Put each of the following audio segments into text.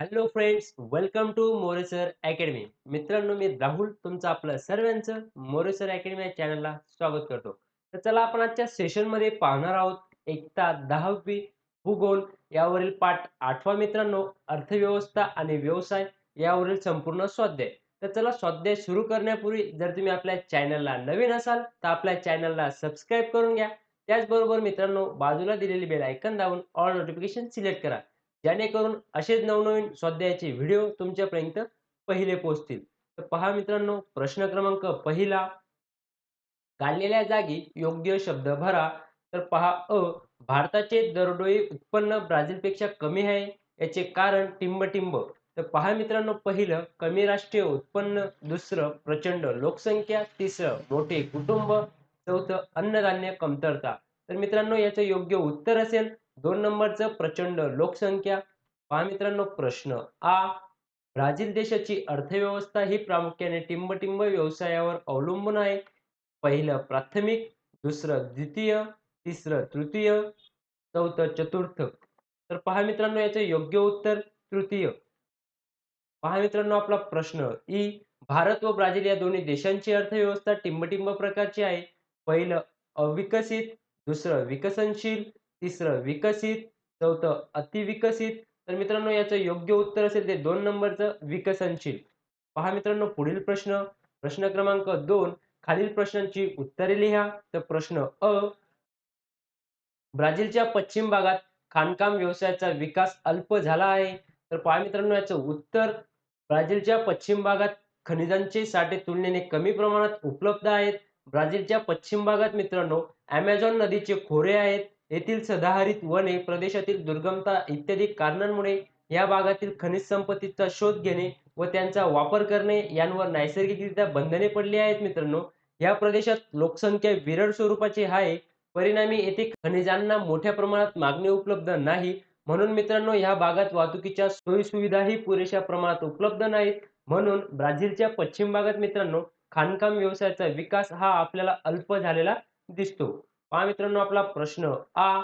Hello friends welcome to Moresar academy मित्रांनो मी राहुल तुमचं आपलं सर्वांचं मोरेसर अकॅडमी या चॅनलला स्वागत करतो. तर चला आपण आजच्या सेशनमध्ये पाहणार आहोत एकता दहावी भूगोल यावरील पाठ आठवा मित्रांनो अर्थव्यवस्था आणि व्यवसाय यावरील संपूर्ण स्वाध्याय. तर चला स्वाध्याय सुरू करण्यापूर्वी जर तुम्ही आपल्या चॅनलला नवीन असाल तर आपल्या चॅनलला सबस्क्राईब करून घ्या. त्याचबरोबर मित्रांनो बाजूला दिलेली बेल ऐकन दाबून ऑल नोटिफिकेशन सिलेक्ट करा. जेणेकरून असेच नवनवीन स्वाध्यायाचे व्हिडिओ तुमच्यापर्यंत पहिले पोहोचतील. तर पहा मित्रांनो प्रश्न क्रमांक पहिला. काढलेल्या जागी योग्य शब्द भरा. तर पहा अ भारताचे दरडोई उत्पन्न ब्राझीलपेक्षा कमी आहे याचे कारण टिंबटिंब. तर पहा मित्रांनो पहिलं कमी राष्ट्रीय उत्पन्न दुसरं प्रचंड लोकसंख्या तिसरं मोठे कुटुंब चौथं अन्नधान्य कमतरता. तर मित्रांनो याचं योग्य उत्तर असेल. दोन नंबरचं प्रचंड लोकसंख्या. पहा मित्रांनो प्रश्न आ ब्राझील देशाची अर्थव्यवस्था ही प्रामुख्याने टिंबटिंब व्यवसायावर अवलंबून आहे. पहिलं प्राथमिक. दुसरं द्वितीय. तिसरं तृतीय. चौथं चतुर्थ. तर पहा मित्रांनो याचं योग्य उत्तर तृतीय. पहा मित्रांनो आपला प्रश्न ई भारत व ब्राझील या दोन्ही देशांची अर्थव्यवस्था टिंबटिंब प्रकारची आहे. पहिलं अविकसित. दुसरं विकसनशील. तिसरं विकसित चौथं अतिविकसित. तर मित्रांनो याचं योग्य उत्तर असेल ते दोन नंबरचं विकसनशील. पहा मित्रांनो पुढील प्रश्न. प्रश्न क्रमांक दोन खालील प्रश्नांची उत्तरे लिहा. तर प्रश्न अ ब्राझीलच्या पश्चिम भागात खाणकाम व्यवसायाचा विकास अल्प झाला आहे. तर पहा मित्रांनो याचं उत्तर ब्राझीलच्या पश्चिम भागात खनिजांचे साठे तुलनेने कमी प्रमाणात उपलब्ध आहेत. ब्राझीलच्या पश्चिम भागात मित्रांनो अमेझॉन नदीचे खोरे आहेत. येथील सदाहरित वने प्रदेशातील दुर्गमता इत्यादी कारणांमुळे या भागातील खनिज संपत्तीचा शोध घेणे व त्यांचा वापर करणे यांवर नैसर्गिकरित्या बंधने पडली आहेत मित्रांनो. या प्रदेशात लोकसंख्या विरळ स्वरूपाची आहे परिणामी येथे खनिजांना मोठ्या प्रमाणात मागणी उपलब्ध नाही. म्हणून मित्रांनो या भागात वाहतुकीच्या सोयीसुविधाही पुरेशा प्रमाणात उपलब्ध नाहीत. म्हणून ब्राझीलच्या पश्चिम भागात मित्रांनो खाणकाम व्यवसायाचा विकास हा आपल्याला अल्प झालेला दिसतो. पहा मित्रांनो आपला प्रश्न आ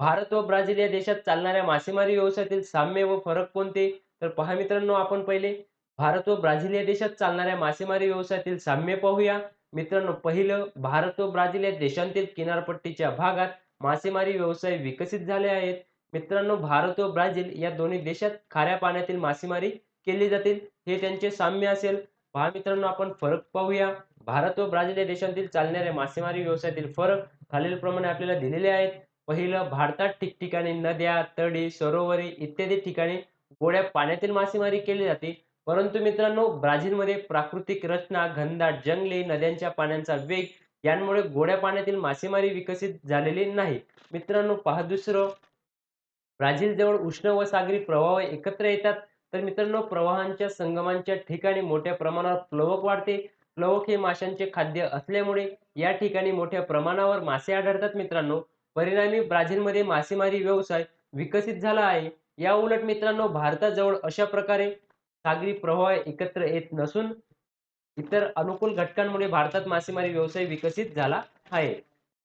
भारत व ब्राझील या देशात चालणाऱ्या मासेमारी व्यवसायातील साम्य व फरक कोणते? तर पहा मित्रांनो आपण पहिले. भारत व ब्राझील या देशात चालणाऱ्या मासेमारी व्यवसायातील साम्य पाहूया. मित्रांनो पहिलं भारत व ब्राझील या देशांतील किनारपट्टीच्या भागात मासेमारी व्यवसाय विकसित झाले आहेत. मित्रांनो भारत व ब्राझील या दोन्ही देशात खाऱ्या पाण्यातील मासेमारी केली जाते हे त्यांचे साम्य असेल. पहा मित्रांनो आपण फरक पाहूया. भारत व ब्राझील या देशांतील चालणाऱ्या मासेमारी व्यवसायातील फरक खालीलप्रमाणे आपल्याला दिलेले आहेत. पहिलं भारतात ठिकठिकाणी नद्या तळी सरोवरे इत्यादी ठिकाणी गोड्या पाण्यातील मासेमारी केली जाते. परंतु मित्रांनो ब्राझीलमध्ये प्राकृतिक रचना घनदाट जंगले नद्यांच्या पाण्याचा वेग यांमुळे गोड्या पाण्यातील मासेमारी विकसित झालेली नाही. मित्रांनो पहा दुसरं. ब्राझील जवळ उष्ण व सागरी प्रवाह एकत्र येतात. तर मित्रांनो प्रवाहांच्या संगमांच्या ठिकाणी मोठ्या प्रमाणावर प्लवक वाढते. प्लवक हे माशांचे खाद्य असल्यामुळे या ठिकाणी मोठ्या प्रमाणावर मासे आढळतात मित्रांनो. परिणामी ब्राझीलमध्ये मासेमारी व्यवसाय विकसित झाला आहे. या उलट मित्रांनो भारताजवळ अशा प्रकारे सागरी प्रवाह एकत्र येत नसून इतर अनुकूल घटकांमुळे भारतात मासेमारी व्यवसाय विकसित झाला आहे.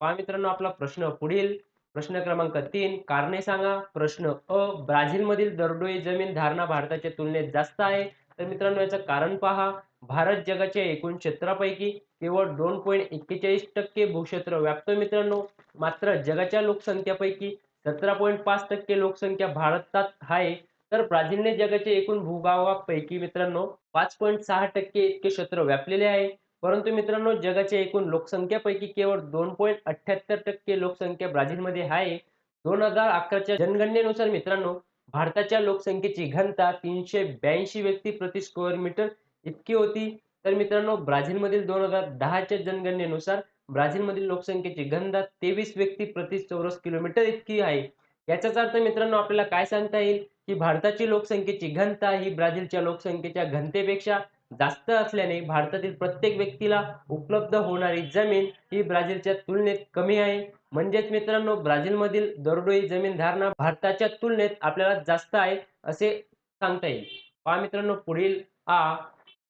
पहा मित्रांनो आपला प्रश्न पुढील. प्रश्न क्रमांक तीन. कारणे सांगा. प्रश्न अ. ब्राझीलमधील दरडोई जमीन धारणा भारताच्या तुलनेत जास्त आहे. तर मित्रांनो याचं कारण पहा. भारत जगाच्या एकूण क्षेत्रापैकी केवळ दोन पॉईंट एक्केचाळीस टक्के भूक्षेत्र व्यापतो मित्रांनो. मात्र जगाच्या लोकसंख्येपैकी सतरा पॉईंट पाच टक्के लोकसंख्या भारतात आहे. तर ब्राझीलने जगाच्या एकूण भूभागापैकी मित्रांनो पाच पॉईंट सहा टक्के इतके क्षेत्र व्यापलेले आहे. परंतु मित्रांनो जगाच्या एकूण लोकसंख्येपैकी केवळ दोन पॉईंट अठ्ठ्याहत्तर टक्के लोकसंख्या ब्राझीलमध्ये आहे. दोन हजार अकराच्या जनगणनेनुसार मित्रांनो भारताच्या लोकसंख्येची घनता तीनशे ब्याऐंशी व्यक्ती प्रति स्क्वेअर मीटर इतकी होती. तर मित्रांनो ब्राझीलमधील दोन हजार दहाच्या जनगणनेनुसार ब्राझीलमधील लोकसंख्येची घनता तेवीस व्यक्ती प्रति चौरस किलोमीटर इतकी आहे. याचाच अर्थ मित्रांनो आपल्याला काय सांगता येईल? की भारताची लोकसंख्येची घनता ही ब्राझीलच्या लोकसंख्येच्या घनतेपेक्षा जास्त असल्याने भारतातील प्रत्येक व्यक्तीला उपलब्ध होणारी जमीन ही ब्राझीलच्या तुलनेत कमी आहे. म्हणजेच मित्रांनो ब्राझीलमधील दरडोई जमीन धारणा भारताच्या तुलनेत आपल्याला जास्त आहे असे सांगता येईल. पहा मित्रांनो पुढील आ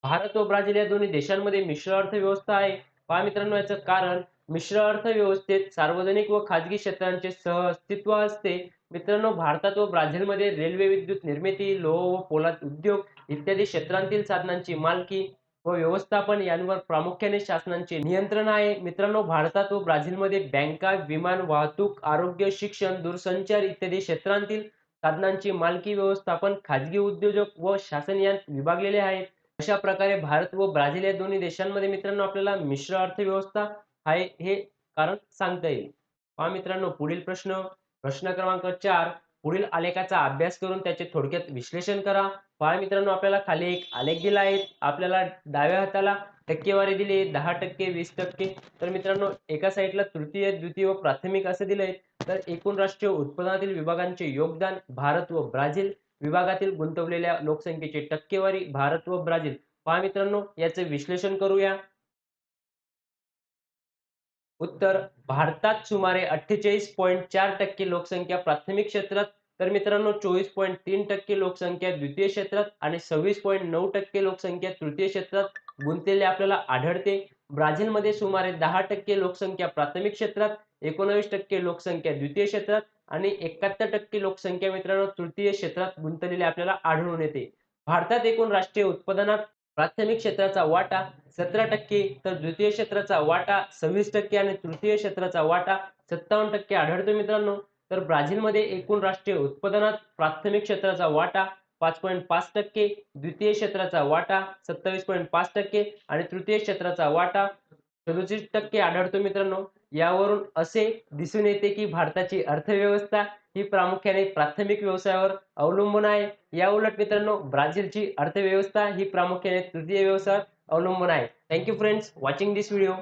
भारत व ब्राझील या दोन्ही देशांमध्ये मिश्र अर्थव्यवस्था आहे. पहा मित्रांनो याचं कारण मिश्र अर्थव्यवस्थेत सार्वजनिक व खाजगी क्षेत्रांचे सहअस्तित्व असते. मित्रांनो भारतात व ब्राझीलमध्ये रेल्वे विद्युत निर्मिती लोह व पोलाद उद्योग इत्यादी क्षेत्रांतील साधनांची मालकी व व्यवस्थापन यांवर प्रामुख्याने शासनांचे नियंत्रण आहे. मित्रांनो भारतात व ब्राझीलमध्ये बँका विमान वाहतूक आरोग्य शिक्षण दूरसंचार इत्यादी क्षेत्रांतील साधनांची मालकी व्यवस्थापन खाजगी उद्योजक व शासन यात विभागलेले आहेत. अशा प्रकारे भारत व ब्राझील या दोन्ही देशांमध्ये मित्रांनो आपल्याला मिश्र अर्थव्यवस्था आहे हे कारण सांगता येईल. पहा मित्रांनो पुढील प्रश्न. प्रश्न क्रमांक चार. पुढील आलेखाचा अभ्यास करून त्याचे थोडक्यात विश्लेषण करा. पहा मित्रांनो आपल्याला खाली एक आलेख दिला आहे. आपल्याला डाव्या हाताला टक्केवारी दिली आहे. दहा टक्के वीस टक्के. तर मित्रांनो एका साईडला तृतीय द्वितीय व प्राथमिक असे दिले आहे तर एकूण राष्ट्रीय उत्पन्नातील विभागांचे योगदान भारत व ब्राझील. विभागातील गुंतवलेल्या लोकसंख्येची टक्केवारी भारत व ब्राझील. पहा मित्रांनो याचे विश्लेषण करूया. उत्तर भारतात सुमारे अठ्ठेचाळीस पॉईंट चार टक्के लोकसंख्या प्राथमिक क्षेत्रात तर मित्रांनो चोवीस पॉईंट तीन टक्के लोकसंख्या द्वितीय क्षेत्रात आणि सव्वीस पॉईंट नऊ टक्के लोकसंख्या तृतीय क्षेत्रात गुंतलेली आपल्याला आढळते. ब्राझीलमध्ये सुमारे दहा टक्के लोकसंख्या प्राथमिक क्षेत्रात एकोणावीस टक्के लोकसंख्या द्वितीय क्षेत्रात आणि एकाहत्तर टक्के लोकसंख्या मित्रांनो तृतीय क्षेत्रात गुंतलेली आपल्याला आढळून येते. भारतात एकूण राष्ट्रीय उत्पादनात प्राथमिक क्षेत्राचा वाटा सतरा टक्के तर द्वितीय क्षेत्राचा वाटा सव्वीस टक्के आणि तृतीय क्षेत्राचा वाटा सत्तावन्न टक्के. आढळतो मित्रांनो? तर ब्राझीलमध्ये एकूण राष्ट्रीय उत्पादनात प्राथमिक क्षेत्राचा वाटा पाच पॉईंट पाच टक्के द्वितीय क्षेत्राचा वाटा सत्तावीस पॉईंट पाच टक्के आणि तृतीय क्षेत्राचा वाटा सदुसष्ट टक्के. आढळतो मित्रांनो? यावरून असे दिसून येते की भारताची अर्थव्यवस्था ही प्रामुख्याने प्राथमिक व्यवसायावर अवलंबून आहे. या उलट मित्रांनो ब्राझीलची अर्थव्यवस्था ही प्रामुख्याने तृतीय व्यवसायावर अवलंबून आहे. Thank you friends watching this video